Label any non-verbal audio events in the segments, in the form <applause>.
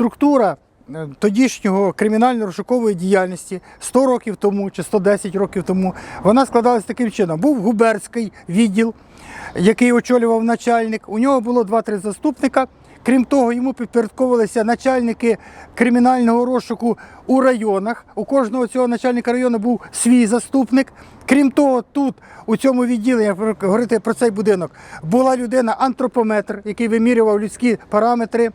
структура е, тодішнього кримінально-розшукової діяльності 100 років тому чи 110 років тому, вона складалась таким чином. Був губернський відділ, який очолював начальник. У нього було 2-3 заступника. Крім того, йому підпорядковувалися начальники кримінального розшуку у районах. У кожного цього начальника району був свій заступник. Крім того, тут, у цьому відділенні, як ви говорите про цей будинок, була людина антропометр, який вимірював людські параметри.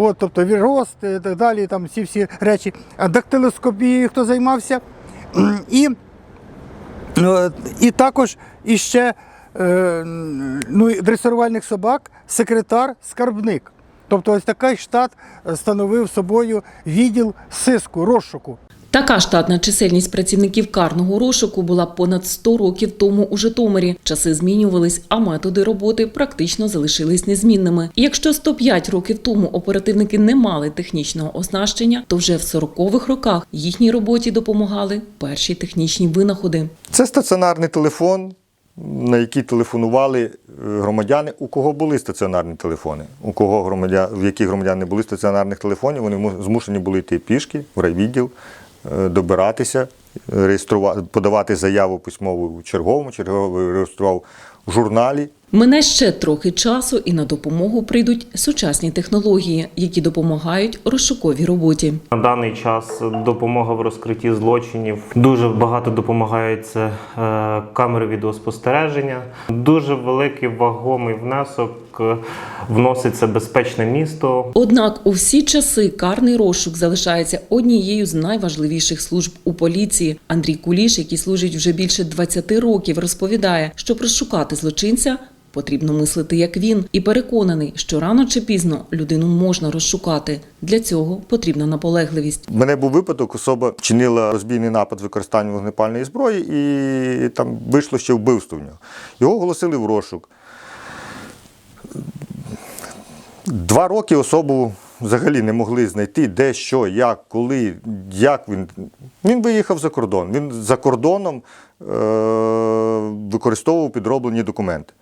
От, тобто рост і так далі, там всі всі речі. Дактилоскопією хто займався. <clears throat> І, е, і також іще е, ну, дресирувальних собак, секретар, скарбник. Тобто ось такий штат становив собою відділ сиску, розшуку. Така штатна чисельність працівників карного розшуку була понад 100 років тому у Житомирі. Часи змінювались, а методи роботи практично залишились незмінними. І якщо 105 років тому оперативники не мали технічного оснащення, то вже в 40-х роках їхній роботі допомагали перші технічні винаходи. Це стаціонарний телефон, на який телефонували е, громадяни, у кого були стаціонарні телефони. У кого громадян, в яких громадян не були стаціонарних телефонів, вони му- змушені були йти пішки в райвідділ, добиратися, реєструвати, подавати заяву письмову черговому, черговий реєстрував в журналі. Мине ще трохи часу, і на допомогу прийдуть сучасні технології, які допомагають розшуковій роботі. На даний час допомога в розкритті злочинів дуже багато допомагають це камери відеоспостереження. Дуже великий вагомий внесок е, вноситься безпечне місто. Однак у всі часи карний розшук залишається однією з найважливіших служб у поліції. Андрій Куліш, який служить вже більше 20 років, розповідає, щоб розшукати злочинця. Потрібно мислити як він, і переконаний, що рано чи пізно людину можна розшукати. Для цього потрібна наполегливість. У мене був випадок, особа вчинила розбійний напад з використанням вогнепальної зброї і там вийшло ще вбивство в нього. Його оголосили в розшук. Два роки особу взагалі не могли знайти, де, що, як, коли, як він. Він виїхав за кордон. Він за кордоном е- використовував підроблені документи.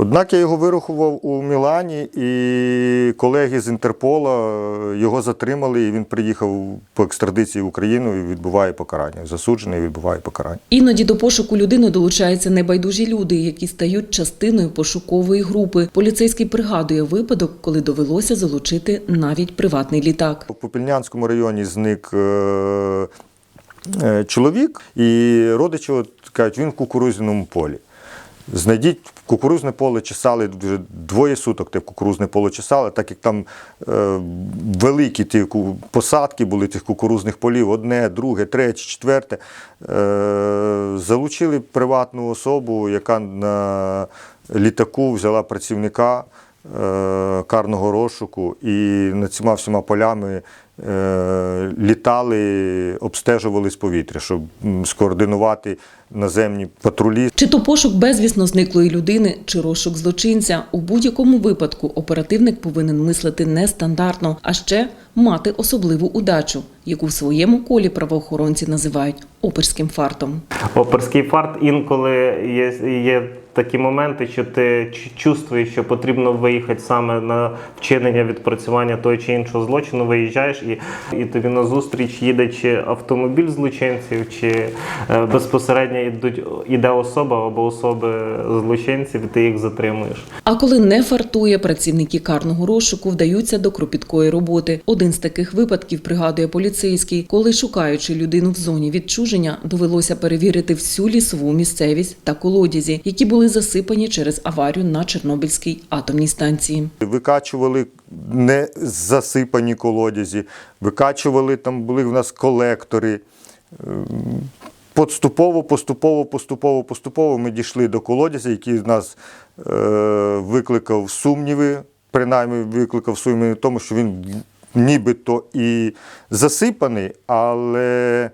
Однак я його вирахував у Мілані, і колеги з Інтерпола е, його затримали, і він приїхав по екстрадиції в Україну і відбуває покарання. Засуджений і відбуває покарання. Іноді до пошуку людини долучаються небайдужі люди, які стають частиною пошукової групи. Поліцейський пригадує випадок, коли довелося залучити навіть приватний літак. В Попільнянському районі зник е, е, чоловік, і родичі от кажуть, він в кукурузному полі. Знайдіть кукурузне поле чесали вже двоє суток те кукурузне поле чесали, так як там е, великі ті посадки були тих кукурузних полів, одне, друге, третє, четверте. Е, залучили приватну особу, яка на літаку взяла працівника е, карного розшуку і над цими всіма полями літали, обстежували з повітря, щоб скоординувати наземні патрулі. Чи то пошук безвісно зниклої людини, чи розшук злочинця. У будь-якому випадку оперативник повинен мислити нестандартно, а ще мати особливу удачу, яку в своєму колі правоохоронці називають оперським фартом. Оперський фарт інколи є, є такі моменти, що ти чувствуєш, що потрібно виїхати саме на вчинення відпрацювання того чи іншого злочину. Виїжджаєш і, і тобі на зустріч їде чи автомобіль злочинців, чи е, безпосередньо йдуть іде особа або особи злочинців, і ти їх затримуєш. А коли не фартує, працівники карного розшуку вдаються до кропіткої роботи. Один з таких випадків пригадує поліцейський, коли шукаючи людину в зоні відчуження, довелося перевірити всю лісову місцевість та колодязі, які були засипані через аварію на Чорнобильській атомній станції. Викачували не засипані колодязі, викачували там, були в нас колектори. Ем, Поступово, поступово, поступово, поступово ми дійшли до колодязя, який нас е, викликав сумніви, принаймні викликав сумніви тому, що він нібито і засипаний, але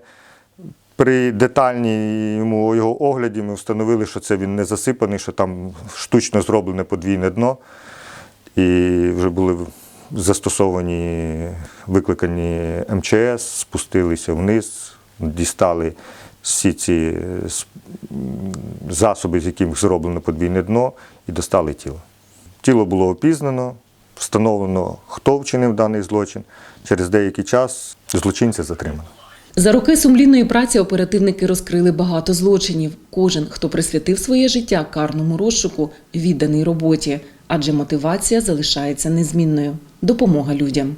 при детальному його огляді ми встановили, що це він не засипаний, що там штучно зроблене подвійне дно. І вже були застосовані, викликані МЧС, спустилися вниз, дістали всі ці засоби, з яких зроблено подвійне дно, і достали тіло. Тіло було опізнано, встановлено, хто вчинив даний злочин. Через деякий час злочинця затримано. За роки сумлінної праці оперативники розкрили багато злочинів. Кожен, хто присвятив своє життя карному розшуку, відданий роботі, адже мотивація залишається незмінною допомога людям.